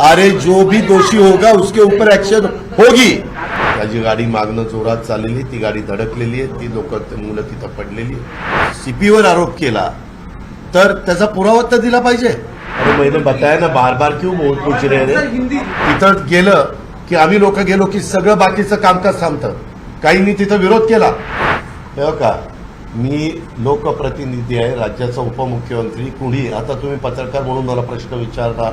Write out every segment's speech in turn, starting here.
अरे जो भी दोषी होगा उसके ऊपर ऍक्शन होगी। त्याची गाडी मागणं जोरात चाललेली ती गाडी धडकलेली आहे ती लोक मुलं तिथं पडलेली सीपीवर आरोप केला तर त्याचा पुरावा तर दिला पाहिजे. अरे मैंने बताया ना बार बार क्यों बोल पूछ रहे हैं? तिथं गेलं की आम्ही लोक गेलो की सगळं बाकीचं कामकाज थांबतं. काहींनी तिथं विरोध केला. का मी लोकप्रतिनिधी आहे राज्याचा उपमुख्यमंत्री कुणी? आता तुम्ही पत्रकार म्हणून मला प्रश्न विचारला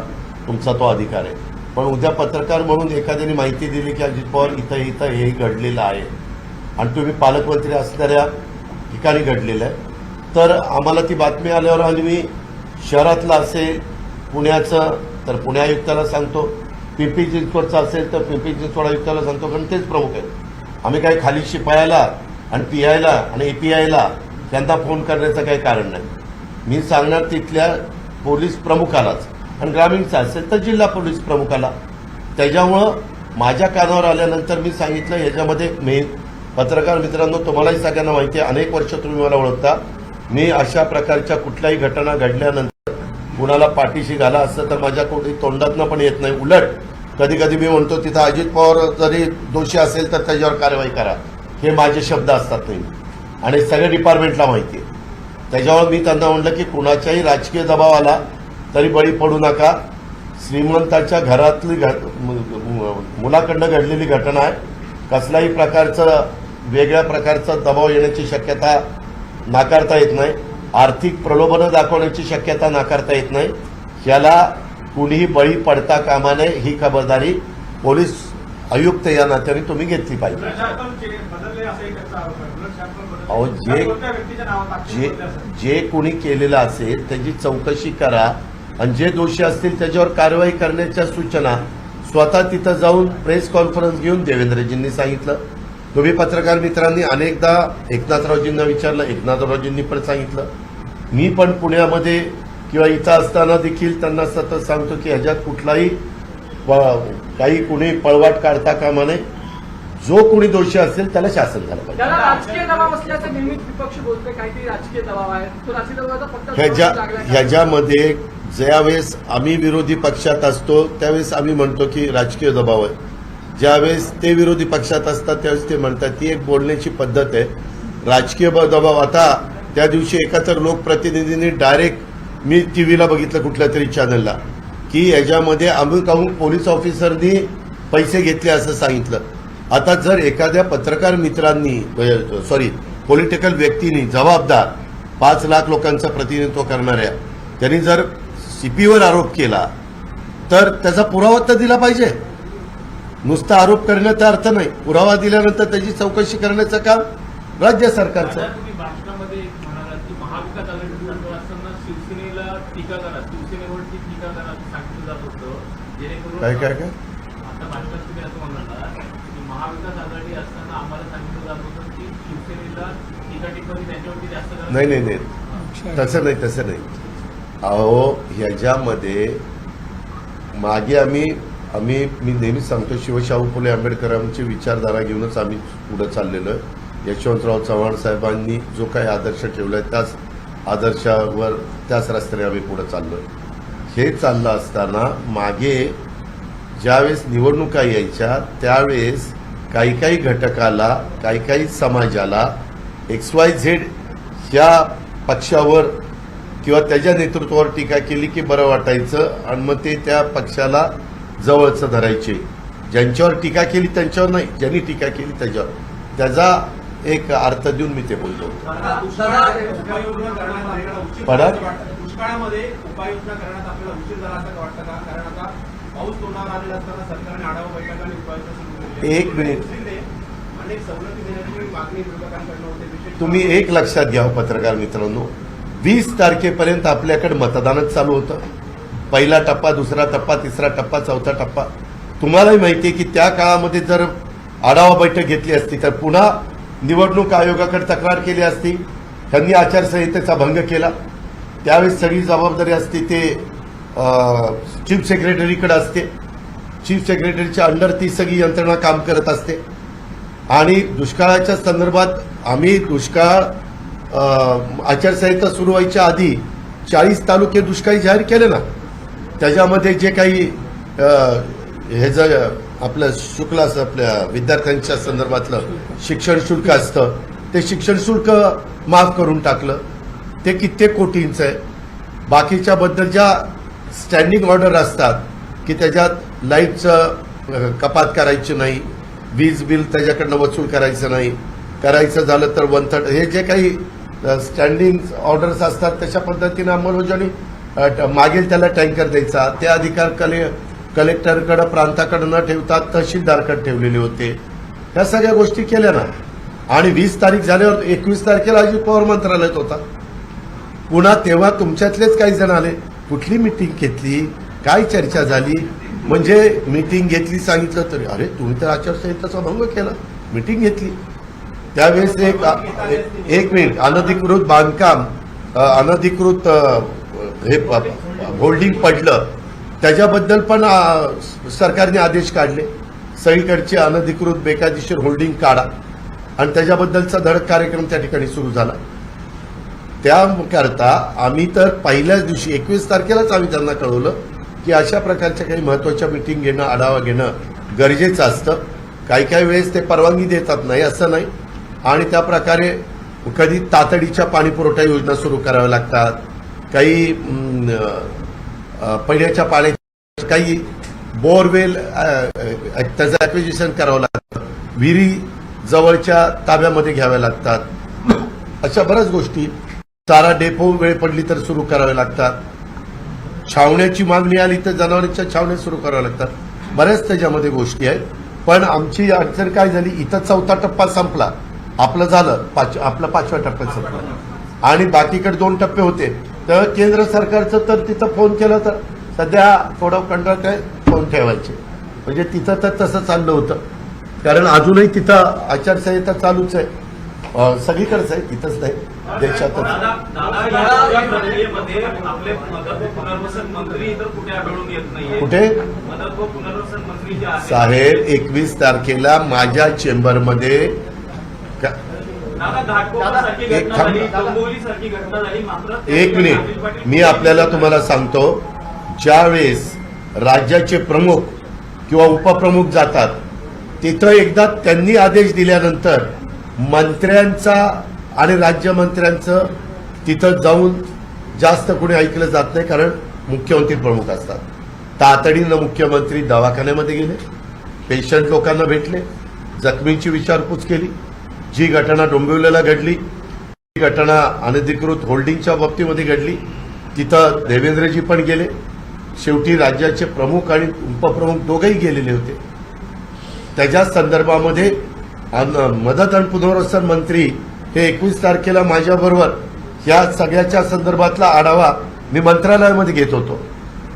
तुमचा तो अधिकार आहे. पण उद्या पत्रकार म्हणून एखाद्याने माहिती दिली की अजित पवार इथं इथं हे घडलेलं आहे. आणि तुम्ही पालकमंत्री असणाऱ्या ठिकाणी घडलेलं आहे. तर आम्हाला ती बातमी आल्यावर आणि मी शहरातलं असेल पुण्याचं तर पुणे आयुक्ताला सांगतो. पिंपरी चिंचवडचं असेल तर पिंपरी चिंचवड आयुक्ताला सांगतो. कारण तेच प्रमुख आहेत. आम्ही काही खाली शिपायाला आणि पी आयला आणि एपीआयला त्यांना फोन करण्याचं काही कारण नाही. मी सांगणार तिथल्या पोलीस प्रमुखालाच. आणि ग्रामीणचं असेल तर जिल्हा पोलीस प्रमुखाला. त्याच्यामुळं माझ्या कानावर आल्यानंतर मी सांगितलं याच्यामध्ये मी पत्रकार मित्रांनो तुम्हालाही सगळ्यांना माहिती आहे अनेक वर्ष तुम्ही मला ओळखता. मी अशा प्रकारच्या कुठल्याही घटना घडल्यानंतर कुणाला पाठीशी घाला असतं तर माझ्या कोणी तोंडातनं पण येत नाही. उलट कधी कधी मी म्हणतो तिथं अजित पवार जरी दोषी असेल तर त्याच्यावर कारवाई करा. हे माझे शब्द असतात नाही आणि सगळ्या डिपार्टमेंटला माहिती आहे. त्याच्यावर मी त्यांना म्हणलं की कुणाच्याही राजकीय दबावाला तरी बळी पडू नका. श्रीमंताच्या घरातली घ- मु- मु- मुलाकडनं घडलेली घटना आहे. कसल्याही प्रकारचं वेगळ्या प्रकारचा दबाव येण्याची शक्यता नाकारता येत नाही. आर्थिक प्रलोभनं दाखवण्याची शक्यता नाकारता येत नाही. याला कुणीही बळी पडता कामा नये ही खबरदारी पोलीस आयुक्त या नात्याने तुम्ही घेतली पाहिजे. अहो, जे- जे? जे कोणी केलेलं असेल त्याची चौकशी करा. आणि जे दोषी असतील त्याच्यावर कारवाई करण्याच्या सूचना स्वतः तिथं जाऊन प्रेस कॉन्फरन्स घेऊन देवेंद्रजींनी सांगितलं. तुम्ही पत्रकार मित्रांनी अनेकदा एकनाथरावजींना विचारलं एकनाथरावजींनी पण सांगितलं. मी पण पुण्यामध्ये किंवा इथं असताना देखील त्यांना सतत सांगतो की ह्याच्यात कुठलाही काही कुणी पळवाट काढता कामा नये. जो कोणी दोषी असेल त्याला शासन झालं पाहिजे त्याला राजकीय दबाव असल्याचं नेहमीच विपक्ष बोलतोय. काहीतरी राजकीय दबाव आहे. तो राजकीय दबावाचा फक्त ह्याच्या लागलाय. का? ह्याच्यामध्ये ज्यावेळेस आम्ही विरोधी पक्षात असतो त्यावेळेस आम्ही म्हणतो की राजकीय दबाव आहे. ज्यावेळेस ते विरोधी पक्षात असतात त्यावेळेस ते म्हणतात ती एक बोलण्याची पद्धत आहे. राजकीय ब- दबाव आता त्या दिवशी एका तर लोकप्रतिनिधींनी डायरेक्ट मी टीव्हीला बघितलं कुठल्या तरी चॅनलला की याच्यामध्ये अमुक अमुक पोलीस ऑफिसरनी पैसे घेतले असं सांगितलं. आता जर एखाद्या पत्रकार मित्रांनी सॉरी पॉलिटिकल व्यक्तींनी जबाबदार पाच लाख लोकांचं प्रतिनिधित्व करणाऱ्या त्यांनी जर सीपीवर आरोप केला तर त्याचा पुरावा तर दिला पाहिजे. नुसता आरोप करण्याचा अर्थ नाही. पुरावा दिल्यानंतर त्याची चौकशी करण्याचं काम राज्य सरकारचं. काय काय काय? नाही नाही नाही. तसं नाही तसं नाही. अहो ह्याच्यामध्ये मागे आम्ही आम्ही मी नेहमीच सांगतो शिवशाहू फुले आंबेडकरांची विचारधारा घेऊनच आम्ही पुढे चाललेलो. यशवंतराव चव्हाण साहेबांनी जो काही आदर्श ठेवला आहे त्याच आदर्शावर त्याच रस्त्याने आम्ही पुढे चाललो हे चाललं असताना मागे ज्यावेळेस निवडणुका यायच्या त्यावेळेस काही काही घटकाला काही काही समाजाला एक्स वाय झेड ह्या पक्षावर किंवा त्याच्या नेतृत्वावर टीका केली की बरं वाटायचं आणि मग ते त्या पक्षाला जवळचं धरायचे. ज्यांच्यावर टीका केली त्यांच्यावर नाही. ज्यांनी टीका केली त्याच्यावर. त्याचा एक अर्थ देऊन मी ते बोलतो. आहे. एक मिनिट. तुम्ही एक लक्षात घ्या हो पत्रकार मित्रांनो. वीस तारखेपर्यंत आपल्याकडे मतदानच चालू होतं. पहिला टप्पा दुसरा टप्पा तिसरा टप्पा चौथा टप्पा. तुम्हालाही माहिती आहे की त्या काळामध्ये जर आढावा बैठक घेतली असती तर पुन्हा निवडणूक आयोगाकडे तक्रार केली असती त्यांनी आचारसंहितेचा भंग केला. त्यावेळेस सगळी जबाबदारी असते ते चीफ सेक्रेटरीकडे असते. चीफ सेक्रेटरीच्या अंडर ती सगळी यंत्रणा काम करत असते. आणि दुष्काळाच्या संदर्भात आम्ही दुष्काळ आचारसंहिता सुरू व्हायच्या आधी चाळीस तालुके दुष्काळी जाहीर केले ना त्याच्यामध्ये जे काही हे जर आपलं शुल्क असं आपल्या विद्यार्थ्यांच्या संदर्भातलं शिक्षण शुल्क असतं ते शिक्षण शुल्क माफ करून टाकलं. ते कित्येक कोटींचं आहे. बाकीच्या बद्दल ज्या स्टँडिंग ऑर्डर असतात की त्याच्यात लाईटचं कपात करायची नाही वीज बिल त्याच्याकडनं वसूल करायचं नाही. करायचं झालं तर वन थर्ड हे जे काही स्टँडिंग ऑर्डर्स असतात तशा पद्धतीनं अंमलबजावणी ट- मागेल त्याला टँकर द्यायचा. ते अधिकार कले कलेक्टरकडे प्रांताकडे न ठेवता तहसीलदारकडे ठेवलेले होते. ह्या सगळ्या गोष्टी केल्या ना. आणि वीस तारीख झाल्यावर एकवीस तारखेला अजित पवार मंत्रालयात होता. पुन्हा तेव्हा तुमच्यातलेच काही जण आले. कुठली मिटिंग घेतली? काय चर्चा झाली? म्हणजे मिटिंग घेतली सांगितलं तरी अरे तुम्ही तर आचारसंहितेचा भंग केला. मिटिंग घेतली. त्यावेळेस एक एक मिनिट. अनधिकृत बांधकाम अनधिकृत हे होल्डिंग पडलं. त्याच्याबद्दल पण सरकारने आदेश काढले. सगळीकडचे अनधिकृत बेकायदेशीर होल्डिंग काढा. आणि त्याच्याबद्दलचा धडक कार्यक्रम त्या ठिकाणी सुरू झाला. त्याकरता आम्ही तर पहिल्याच दिवशी एकवीस तारखेलाच आम्ही त्यांना कळवलं की अशा प्रकारच्या काही महत्त्वाच्या मिटिंग घेणं आढावा घेणं गरजेचं असतं. काही काही वेळेस ते परवानगी देतात. नाही असं नाही. आणि त्या प्रकारे कधी तातडीच्या पाणी पुरवठा योजना सुरू कराव्या लागतात काही पहिल्याच्या पिण्याच्या पाण्याच्या काही बोरवेल त्याचं ॲक्विजिशन करावं लागतं. विहिरी जवळच्या ताब्यामध्ये घ्याव्या लागतात. अशा बऱ्याच गोष्टी चारा डेपो वेळ पडली तर सुरू करावे लागतात. छावण्याची मागणी आली तर जनावरांच्या छावण्या सुरू कराव्या लागतात. बऱ्याच त्याच्यामध्ये गोष्टी आहेत. पण आमची अडचण काय झाली? इथं चौथा टप्पा संपला. आपलं झालं पाच आपला पाचव्या टप्प्यात संपला. आणि बाकीकडे दोन टप्पे होते. तर केंद्र सरकारचं तर तिथं फोन केला तर सध्या थोडं कंत्राट आहे फोन ठेवायचे. म्हणजे तिथं तर तसं चाललं होतं. कारण अजूनही तिथं आचारसंहिता चालूच आहे. सगळीकडेच आहे तिथंच नाही देशातच. कुठे साहेब एकवीस तारखेला माझ्या चेंबरमध्ये का- दादा घाटकोपरसारखी एक घटना थांब. झाली डोंबिवलीसारखी घटना झाली मात्र एक मिनिट. मी आपल्याला तुम्हाला सांगतो ज्यावेळेस राज्याचे प्रमुख किंवा उपप्रमुख जातात तिथं एकदा त्यांनी आदेश दिल्यानंतर मंत्र्यांचा आणि राज्यमंत्र्यांचं तिथं जाऊन जास्त कोणी ऐकलं जात नाही कारण मुख्यमंत्री प्रमुख असतात. तातडीनं मुख्यमंत्री दवाखान्यामध्ये गेले पेशंट लोकांना भेटले जखमींची विचारपूस केली जी घटना डोंबिवलीला घडली ती घटना अनधिकृत होल्डिंगच्या बाबतीमध्ये घडली. तिथं देवेंद्रजी पण गेले. शेवटी राज्याचे प्रमुख आणि उपप्रमुख दोघंही गेलेले होते. त्याच्याच संदर्भामध्ये मदत आणि पुनर्वसन मंत्री हे एकवीस तारखेला माझ्याबरोबर या सगळ्याच्या संदर्भातला आढावा मी मंत्रालयामध्ये घेत होतो.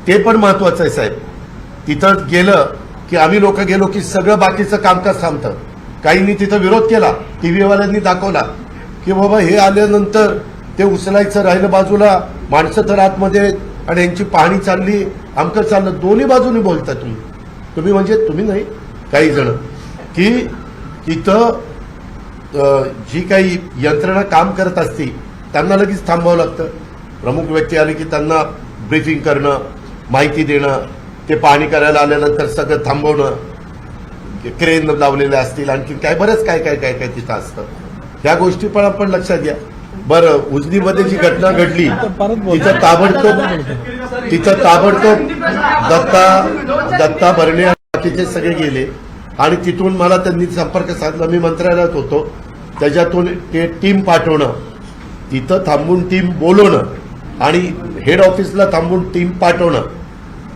ते पण महत्वाचं आहे साहेब. तिथं गेलं की आम्ही लोक गेलो की सगळं बाकीचं कामकाज थांबतं. काहींनी तिथं विरोध केला टीव्हीवाल्यांनी दाखवला की बाबा हे आल्यानंतर ते उचलायचं राहिलं बाजूला माणसं तर आतमध्ये आहेत आणि यांची पाहणी चालली आमकं चाललं दोन्ही बाजूनी बोलता तुम्ही. तुम्ही म्हणजे तुम्ही नाही काही जण. की तिथं जी काही यंत्रणा काम करत असती त्यांना लगेच थांबावं लागतं. प्रमुख व्यक्ती आले की त्यांना ब्रीफिंग करणं माहिती देणं ते पाहणी करायला आल्यानंतर सगळं थांबवणं क्रेन लावलेले असतील आणखी काय बरंच काय काय काय काय तिथं असतं. ह्या गोष्टी पण आपण लक्षात घ्या. बरं उजनीमध्ये जी घटना घडली तिथं ताबडतोब तिथं ताबडतोब दत्ता दत्ता भरणे बाकीचे सगळे गेले. आणि तिथून मला त्यांनी संपर्क साधला मी मंत्रालयात होतो. त्याच्यातून ते टीम पाठवणं तिथं थांबून टीम बोलवणं आणि हेड ऑफिसला थांबून टीम पाठवणं.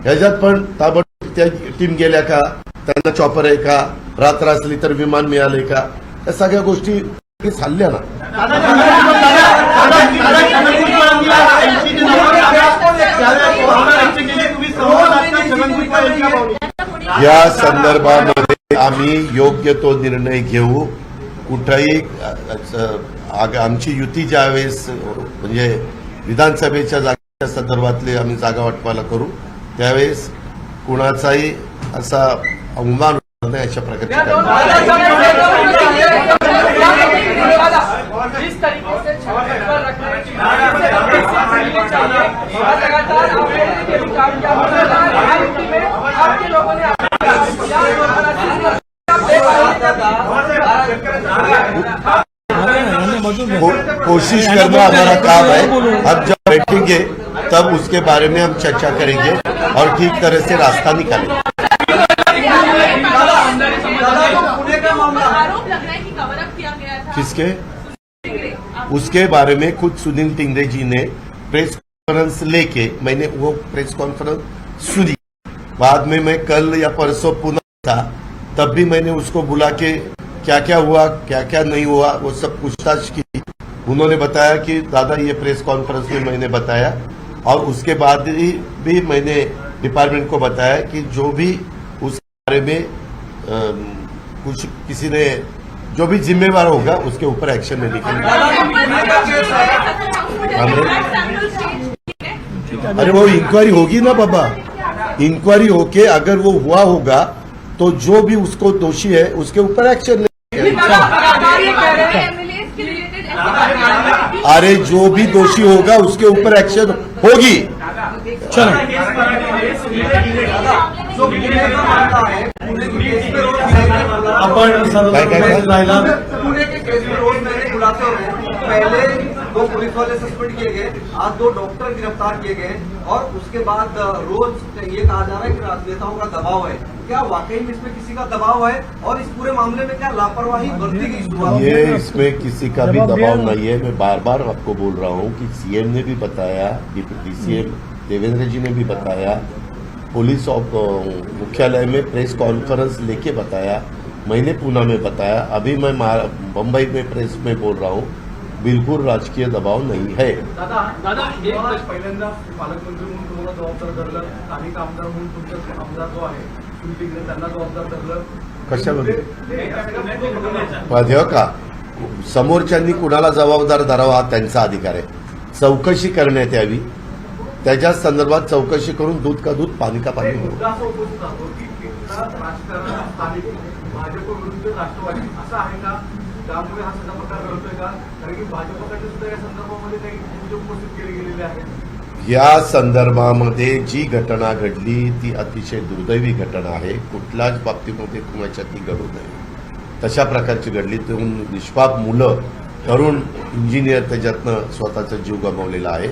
ह्याच्यात पण ताबडतोब त्या टीम गेल्या का? त्यांना चॉपर आहे का? रात्र असली तर विमान मिळाले का? या सगळ्या गोष्टी चालल्या ना. या संदर्भामध्ये आम्ही योग्य तो निर्णय घेऊ. कुठंही आमची युती ज्यावेळेस म्हणजे विधानसभेच्या जागेच्या संदर्भातले आम्ही जागा वाटपाला करू. त्यावेळेस कुणाचाही असा अवमान होणार नाही अशा प्रकारची या दोन जिस तरीके से छप्पर पर रखने की लगातार आप लोगों ने भी काम किया रियायती में आप आरोपाने आपल्या- या आरोपाला- को, कोशिश करना हमारा काम है अब जब बैठेंगे तब उसके बारे में हम चर्चा करेंगे और ठीक तरह से रास्ता निकालेंगे किसके? उसके बारे में खुद सुनील टिंगरे जी ने प्रेस कॉन्फ्रेंस लेके मैंने वो प्रेस कॉन्फ्रेंस सुनी। बाद में मैं कल या परसों पुनः था तब भी मैंने उसको बुला के क्या क्या हुआ क्या क्या नहीं हुआ वो सब पूछताछ की। उन्होंने बताया कि दादा ये प्रेस कॉन्फ्रेंस में मैंने बताया और उसके बाद भी मैंने डिपार्टमेंट को बताया कि जो भी उस बारे में अम, कुछ किसी ने जो भी जिम्मेवार होगा उसके ऊपर एक्शन लेने के लिए अरे वो इंक्वायरी होगी ना बाबा? इंक्वायरी होके अगर वो हुआ होगा तो जो भी उसको दोषी है उसके ऊपर एक्शन ले अरे जो भी दोषी होगा उसके ऊपर एक्शन होगी। आपण सर्व काय- काय- काय? राहिला पुणे के केस में रोज नए हो पहले दो पुलिस वाले सस्पेंड किए गए आज दो डॉक्टर गिरफ़्तार किए गए और उसके बाद रोज ये कहा जा रहा है कि राजनेताओं का दबाव है। क्या वाकई में इसमें किसी का दबाव है और इस पूरे मामले में क्या लापरवाही बरती गई ये इसमें किसी का भी दबाव नहीं है। मैं बार बार आपको बोल रहा हूँ कि सीएम ने भी बताया डिप्टी सीएम देवेंद्र जी ने भी बताया पुलिस मुख्यालय में प्रेस कॉन्फ्रेंस लेके बताया। मैंने पूना में बताया अभी मैं बम्बई में प्रेस में बोल रहा हूँ बिल्कुल राजकीय दबाव नहीं है। दादा दादा पहिल्यांदा पालकमंत्री म्हणून तुम्हाला जबाबदार धरलं स्थानिक आमदार म्हणून तुमचा आमदार जो आहे सुनील टिंगरे त्यांना जबाबदार धरलं. कशामध्ये कशामध्ये माझ्या का? समोरच्यांनी कुणाला जबाबदार धरावा हा त्यांचा अधिकार आहे. चौकशी करण्यात यावी. त्याच्या संदर्भात चौकशी करून दूध का दूध पाणी का पाणी भाजप विरुद्ध राष्ट्रवादी. असं आहे का? त्यामुळे हा सगळा प्रकार घडतोय का? कारण की भाजपसाठी सुद्धा या संदर्भामध्ये काही मुद्दे उपस्थित केले गेलेले आहेत. या संदर्भामध्ये जी घटना घडली ती अतिशय दुर्दैवी घटना आहे. कुठल्याच बाबतीमध्ये कुणाच्या ती घडू नये तशा प्रकारची घडली. तरुण निष्पाप मुलं तरुण इंजिनियर त्याच्यातनं स्वतःचा जीव गमावलेला आहे.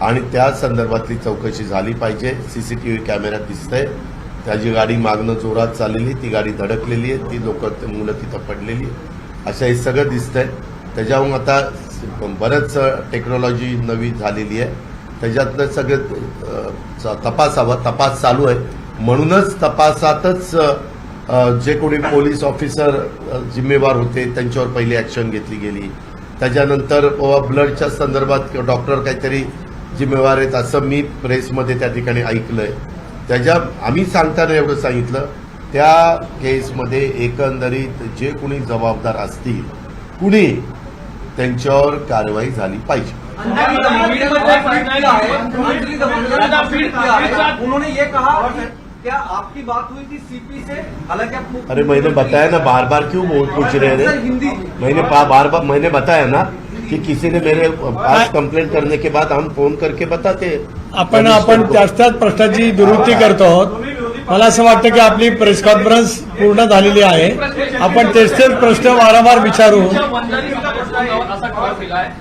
आणि त्या संदर्भातली चौकशी झाली पाहिजे. सीसीटीव्ही कॅमेऱ्यात दिसतंय. त्याची गाडी मागणं जोरात चाललेली ती गाडी धडकलेली आहे ती लोक मुलं तिथं पडलेली अशा हे सगळं दिसतंय. त्याच्याहून आता बरंच टेक्नॉलॉजी नवी झालेली आहे. त्याच्यातलं सगळं अ, च- तपासावं तपास चालू आहे. म्हणूनच तपासातच जे कोणी पोलीस ऑफिसर जिम्मेवार होते त्यांच्यावर पहिली ॲक्शन घेतली गेली. त्याच्यानंतर ब्लडच्या संदर्भात डॉक्टर काहीतरी जिम्मेवार आहेत असं मी प्रेसमध्ये त्या ठिकाणी ऐकलंय. त्याच्या आम्ही सांगताना एवढं सांगितलं त्या केसमध्ये एकंदरीत जे कोणी जबाबदार असतील कुणी त्यांच्यावर कारवाई झाली पाहिजे. आपकी बात हुई थी सीपी से हालांकि अरे मैंने बताया ना बार बार क्यों पूछ रहे हैं मैंने पा- बार बार मैंने बताया ना कि किसी ने मेरे पास कंप्लेंट करने के बाद हम फोन करके बताते। आपण आपण त्याच त्याच प्रश्नाची दुरुस्ती करतो आहोत। मला असं वाटतं की आपली प्रेस कॉन्फरन्स पूर्ण झालेली आहे. आपण तेच तेच प्रश्न वारंवार विचारू.